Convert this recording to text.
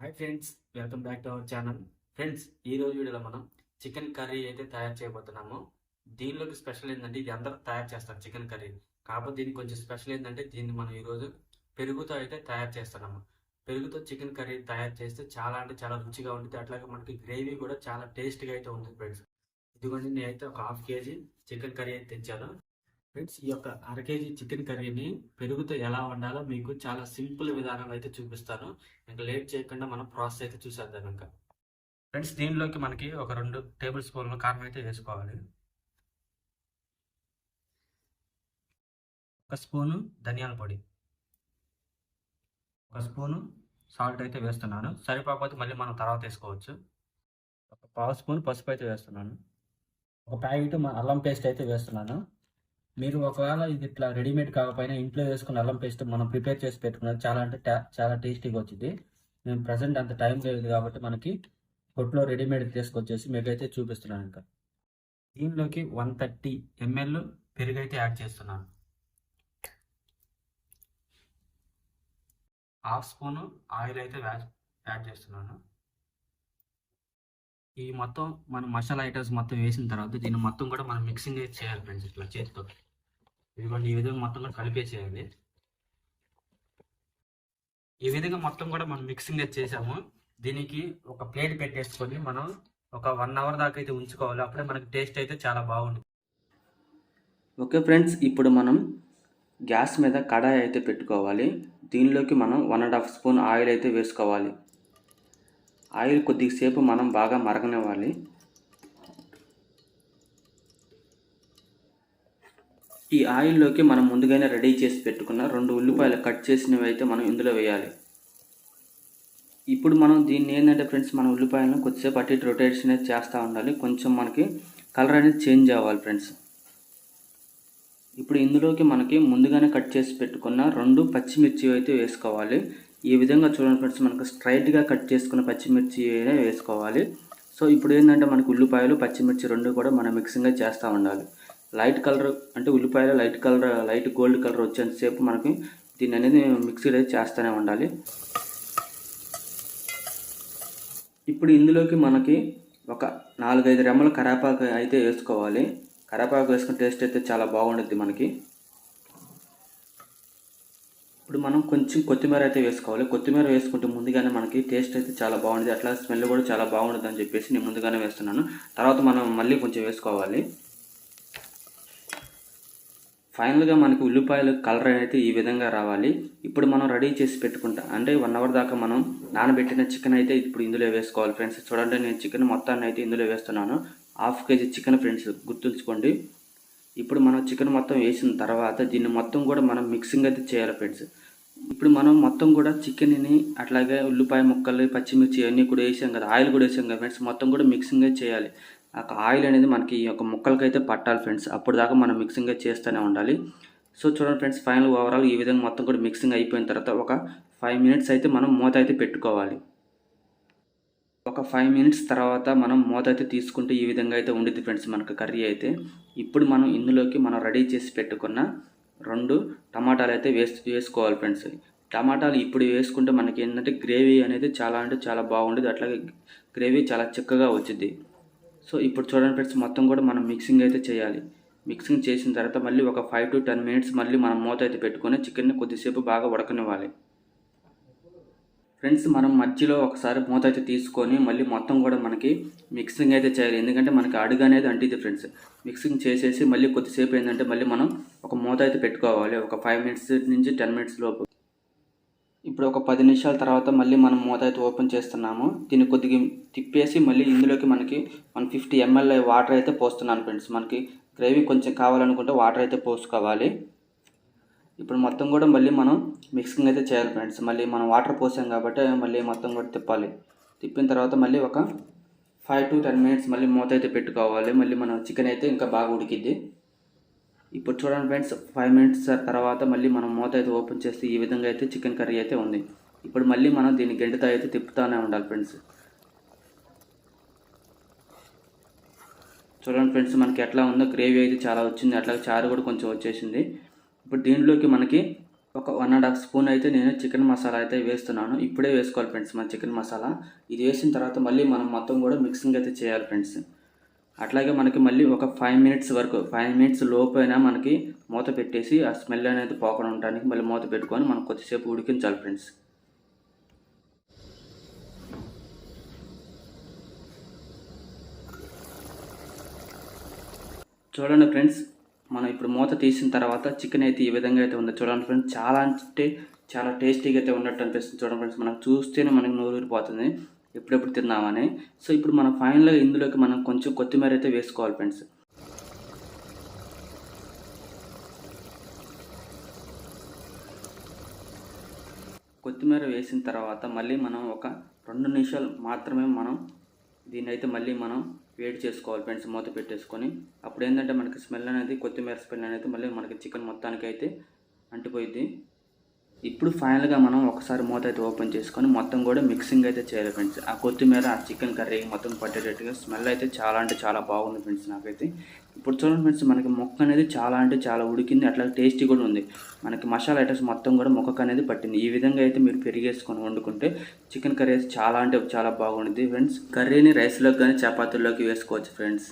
Hi friends welcome back to our channel friends ఈ రోజు వీడియోలో మనం చికెన్ కర్రీ అయితే తయారు చేయబోతున్నాము. దీనిలోకి స్పెషల్ ఏంటంటే ఇది అందరూ తయారు చేస్తారు చికెన్ కర్రీ. కాకపోతే దీనికి కొంచెం స్పెషల్ ఏంటంటే దీన్ని మనం ఈరోజు పెరుగుతో అయితే తయారు చేస్తున్నాము. పెరుగుతో చికెన్ కర్రీ తయారు చేస్తే చాలా అంటే చాలా రుచిగా ఉంటుంది. అట్లాగే మనకి గ్రేవీ కూడా చాలా టేస్ట్గా అయితే ఉంటుంది ఫ్రెండ్స్ ఇదిగోండి నేనైతే ఒక హాఫ్ కేజీ చికెన్ కర్రీ అయితే తెచ్చాను. ఫ్రెండ్స్ ఈ యొక్క అర కేజీ చికెన్ కర్రీని పెరుగుతో ఎలా వండాలో మీకు చాలా సింపుల్ విధానం అయితే చూపిస్తాను. ఇంకా లేట్ చేయకుండా మనం ప్రాసెస్ అయితే చూసేద్దాం ఇంకా. ఫ్రెండ్స్ దీనిలోకి మనకి ఒక రెండు టేబుల్ స్పూన్లు కారం అయితే వేసుకోవాలి. ఒక స్పూను ధనియాల పొడి. ఒక స్పూను సాల్ట్ అయితే వేస్తున్నాను. సరిపోకపోతే మళ్ళీ మనం తర్వాత వేసుకోవచ్చు. ఒక పావు స్పూన్ పసుపు అయితే వేస్తున్నాను. ఒక ప్యాకెట్ అల్లం పేస్ట్ అయితే వేస్తున్నాను. మీరు ఒకవేళ ఇది ఇట్లా రెడీమేడ్ కాకపోయినా ఇంట్లో వేసుకుని అల్లం పేస్ట్ మనం ప్రిపేర్ చేసి పెట్టుకున్నది చాలా అంటే చాలా టేస్టీగా వచ్చింది మేము ప్రజెంట్ అంత టైం లేదు కాబట్టి మనకి కొట్లో రెడీమేడ్ తీసుకొచ్చేసి మీకైతే చూపిస్తున్నాను ఇంకా. దీనిలోకి వన్ థర్టీ ఎంఎల్ పెరుగైతే యాడ్ చేస్తున్నాను. హాఫ్ స్పూన్ ఆయిల్ అయితే యాడ్ చేస్తున్నాను. ఈ మొత్తం మనం మసాలా ఐటమ్స్ మొత్తం వేసిన తర్వాత దీన్ని మొత్తం కూడా మనం మిక్సింగ్ అయితే చేయాలి ఫ్రెండ్స్ ఇట్లా చేతితో. ఇదిగోండి ఈ విధంగా మొత్తం కూడా కలిపే చేయాలి. ఈ విధంగా మొత్తం కూడా మనం మిక్సింగ్ అయితే చేసాము. దీనికి ఒక ప్లేట్ పెట్టేసుకొని మనం ఒక వన్ అవర్ దాకా అయితే ఉంచుకోవాలి. అప్పుడే మనకి టేస్ట్ అయితే చాలా బాగుంటుంది. ఓకే ఫ్రెండ్స్ ఇప్పుడు మనం గ్యాస్ మీద కడాయి అయితే పెట్టుకోవాలి. దీనిలోకి మనం one and half spoon oil అయితే వేసుకోవాలి. ఆయిల్ కొద్దిసేపు మనం బాగా మరగనివ్వాలి. ఈ ఆయిల్లోకి మనం ముందుగానే రెడీ చేసి పెట్టుకున్న రెండు ఉల్లిపాయలు కట్ చేసినవి అయితే మనం ఇందులో వేయాలి. ఇప్పుడు మనం దీన్ని ఏంటంటే ఫ్రెండ్స్ మన ఉల్లిపాయలను కొద్దిసేపు అటు ఇటు రొటేషన్ అనేది చేస్తూ ఉండాలి. కొంచెం మనకి కలర్ అనేది చేంజ్ అవ్వాలి ఫ్రెండ్స్. ఇప్పుడు ఇందులోకి మనకి ముందుగానే కట్ చేసి పెట్టుకున్న రెండు పచ్చిమిర్చి అయితే వేసుకోవాలి. ఈ విధంగా చూడండి ఫ్రెండ్స్ మనకు స్ట్రైట్గా కట్ చేసుకున్న పచ్చిమిర్చి వేసుకోవాలి. సో ఇప్పుడు ఏంటంటే మనకు ఉల్లిపాయలు పచ్చిమిర్చి రెండు కూడా మనం మిక్సింగ్గా చేస్తూ ఉండాలి. లైట్ కలర్ అంటే ఉల్లిపాయలు light colour light gold colour వచ్చేంతసేపు మనకి దీన్ని అనేది మిక్సీడ్ అయితే చేస్తూనే ఉండాలి. ఇప్పుడు ఇందులోకి మనకి ఒక నాలుగైదు రెమ్మలు కరాపాకు అయితే వేసుకోవాలి. కరాపాకు వేసుకున్న టేస్ట్ అయితే చాలా బాగుంటుంది మనకి. ఇప్పుడు మనం కొంచెం కొత్తిమీర అయితే వేసుకోవాలి. కొత్తిమీర వేసుకుంటే ముందుగానే మనకి టేస్ట్ అయితే చాలా బాగుంటుంది. అట్లా స్మెల్ కూడా చాలా బాగుంటుంది అని చెప్పేసి నేను ముందుగానే వేస్తున్నాను. తర్వాత మనం మళ్ళీ కొంచెం వేసుకోవాలి. ఫైనల్గా మనకి ఉల్లిపాయలు కలర్ అయితే ఈ విధంగా రావాలి. ఇప్పుడు మనం రెడీ చేసి పెట్టుకుంటా అంటే వన్ అవర్ దాకా మనం నానబెట్టిన చికెన్ అయితే ఇప్పుడు ఇందులో వేసుకోవాలి. ఫ్రెండ్స్ చూడండి నేను చికెన్ మొత్తాన్ని అయితే ఇందులో వేస్తున్నాను. హాఫ్ కేజీ చికెన్ ఫ్రెండ్స్ గుర్తుంచుకోండి. ఇప్పుడు మనం చికెన్ మొత్తం వేసిన తర్వాత దీన్ని మొత్తం కూడా మనం మిక్సింగ్ అయితే చేయాలి ఫ్రెండ్స్. ఇప్పుడు మనం మొత్తం కూడా చికెన్ని అట్లాగే ఉల్లిపాయ ముక్కలు పచ్చిమిర్చి అన్నీ కూడా వేసాం కదా ఆయిల్ కూడా వేసాం కదా ఫ్రెండ్స్. మొత్తం కూడా మిక్సింగ్ చేయాలి. ఆ ఆయిల్ అనేది మనకి ఈ యొక్క ముక్కలకైతే పట్టాలి ఫ్రెండ్స్. అప్పుడు దాకా మనం మిక్సింగ్ చేస్తూనే ఉండాలి. సో చూడండి ఫ్రెండ్స్ ఫైనల్ ఓవరాల్ ఈ విధంగా మొత్తం కూడా మిక్సింగ్ అయిపోయిన తర్వాత ఒక ఫైవ్ మినిట్స్ అయితే మనం మూత అయితే పెట్టుకోవాలి. ఒక ఫైవ్ మినిట్స్ తర్వాత మనం మూత అయితే తీసుకుంటే ఈ విధంగా అయితే ఉండిద్ది ఫ్రెండ్స్ మనకు కర్రీ అయితే. ఇప్పుడు మనం ఇందులోకి మనం రెడీ చేసి పెట్టుకున్న రెండు టమాటాలు అయితే వేసి వేసుకోవాలి ఫ్రెండ్స్ టమాటాలు ఇప్పుడు వేసుకుంటే మనకి ఏంటంటే గ్రేవీ అనేది చాలా అంటే చాలా బాగుండేది అట్లాగే గ్రేవీ చాలా చిక్కగా వచ్చింది సో ఇప్పుడు చూడండి ఫ్రెండ్స్ మొత్తం కూడా మనం మిక్సింగ్ అయితే చేయాలి. మిక్సింగ్ చేసిన తర్వాత మళ్ళీ ఒక ఫైవ్ టు టెన్ మినిట్స్ మళ్ళీ మనం మూత అయితే పెట్టుకొని చికెన్ని కొద్దిసేపు బాగా ఉడకనివ్వాలి. ఫ్రెండ్స్ మనం మధ్యలో ఒకసారి మూత అయితే తీసుకొని మళ్ళీ మొత్తం కూడా మనకి మిక్సింగ్ అయితే చేయాలి. ఎందుకంటే మనకి అడుగు అనేది అంటిది ఫ్రెండ్స్. మిక్సింగ్ చేసేసి మళ్ళీ కొద్దిసేపు ఏంటంటే మళ్ళీ మనం ఒక మూత అయితే పెట్టుకోవాలి. ఒక ఫైవ్ మినిట్స్ నుంచి టెన్ మినిట్స్ లోపు. ఇప్పుడు ఒక పది నిమిషాల తర్వాత మళ్ళీ మనం మూత అయితే ఓపెన్ చేస్తున్నాము. దీన్ని కొద్దిగా తిప్పేసి మళ్ళీ ఇందులోకి మనకి వన్ ఫిఫ్టీ ఎంఎల్ వాటర్ అయితే పోస్తున్నాను ఫ్రెండ్స్. మనకి గ్రేవీ కొంచెం కావాలనుకుంటే వాటర్ అయితే పోసుకోవాలి. ఇప్పుడు మొత్తం కూడా మళ్ళీ మనం మిక్సింగ్ అయితే చేయాలి ఫ్రెండ్స్ మళ్ళీ మనం వాటర్ పోసాం కాబట్టి మళ్ళీ మొత్తం కూడా తిప్పాలి. తిప్పిన తర్వాత మళ్ళీ ఒక ఫైవ్ టు టెన్ మినిట్స్ మళ్ళీ మూత అయితే పెట్టుకోవాలి. మళ్ళీ మనం చికెన్ అయితే ఇంకా బాగా ఉడికిద్ది. ఇప్పుడు చూడండి ఫ్రెండ్స్ ఫైవ్ మినిట్స్ తర్వాత మళ్ళీ మనం మూత అయితే ఓపెన్ చేస్తే ఈ విధంగా అయితే చికెన్ కర్రీ అయితే ఉంది. ఇప్పుడు మళ్ళీ మనం దీన్ని గెంటతో అయితే తిప్పుతూనే ఉండాలి ఫ్రెండ్స్ చూడండి ఫ్రెండ్స్ మనకి ఎట్లా ఉందో గ్రేవీ అయితే చాలా వచ్చింది. అట్లాగే చారు కూడా కొంచెం వచ్చేసింది. ఇప్పుడు దీంట్లోకి మనకి ఒక వన్ అండ్ హాఫ్ స్పూన్ అయితే నేను చికెన్ మసాలా అయితే వేస్తున్నాను. ఇప్పుడే వేసుకోవాలి ఫ్రెండ్స్ మన చికెన్ మసాలా. ఇది వేసిన తర్వాత మళ్ళీ మనం మొత్తం కూడా మిక్సింగ్ అయితే చేయాలి ఫ్రెండ్స్. అట్లాగే మనకి మళ్ళీ ఒక ఫైవ్ మినిట్స్ వరకు ఫైవ్ మినిట్స్ లోపు అయినా మనకి మూత పెట్టేసి ఆ స్మెల్ అనేది పోకుండా ఉండడానికి మళ్ళీ మూత పెట్టుకొని మనం కొద్దిసేపు ఉడికించాలి ఫ్రెండ్స్. చూడండి ఫ్రెండ్స్ మనం ఇప్పుడు మూత తీసిన తర్వాత చికెన్ అయితే ఈ విధంగా అయితే ఉందో. చూడండి ఫ్రెండ్స్ చాలా అంటే చాలా టేస్టీగా అయితే ఉన్నట్టు అనిపిస్తుంది. చూడండి ఫ్రెండ్స్ మనం చూస్తేనే మనకి నోరూరిపోతుంది. ఎప్పుడెప్పుడు తిన్నామని సో ఇప్పుడు మనం ఫైనల్గా ఇందులోకి మనం కొంచెం కొత్తిమీర అయితే వేసుకోవాలి ఫ్రెండ్స్ కొత్తిమీర వేసిన తర్వాత మళ్ళీ మనం ఒక రెండు నిమిషాలు మాత్రమే మనం దీన్ని అయితే మళ్ళీ మనం వేడి చేసుకోవాలి ఫ్రెండ్స్ మూత పెట్టేసుకొని. అప్పుడు ఏంటంటే మనకి స్మెల్ అనేది కొత్తిమీర స్మెల్ అనేది మళ్ళీ మనకి చికెన్ మొత్తానికి అయితే అంటిపోయిద్ది. ఇప్పుడు ఫైనల్గా మనం ఒకసారి మూత అయితే ఓపెన్ చేసుకొని మొత్తం కూడా మిక్సింగ్ అయితే చేయాలి ఫ్రెండ్స్. ఆ కొత్తిమీర ఆ చికెన్ కర్రీ మొత్తం పట్టేటట్టుగా స్మెల్ అయితే చాలా అంటే చాలా బాగుంది ఫ్రెండ్స్ నాకైతే. ఇప్పుడు చూడండి ఫ్రెండ్స్ మనకి మొక్క అనేది చాలా అంటే చాలా ఉడికింది అట్లా టేస్టీ కూడా ఉంది. మనకి మసాలా ఐటమ్స్ మొత్తం కూడా మొక్కకు అనేది పట్టింది. ఈ విధంగా అయితే మీరు పెరిగేసుకొని వండుకుంటే చికెన్ కర్రీ అయితే చాలా అంటే చాలా బాగుంటుంది ఫ్రెండ్స్. కర్రీని రైస్లోకి కానీ చపాతీల్లోకి వేసుకోవచ్చు ఫ్రెండ్స్.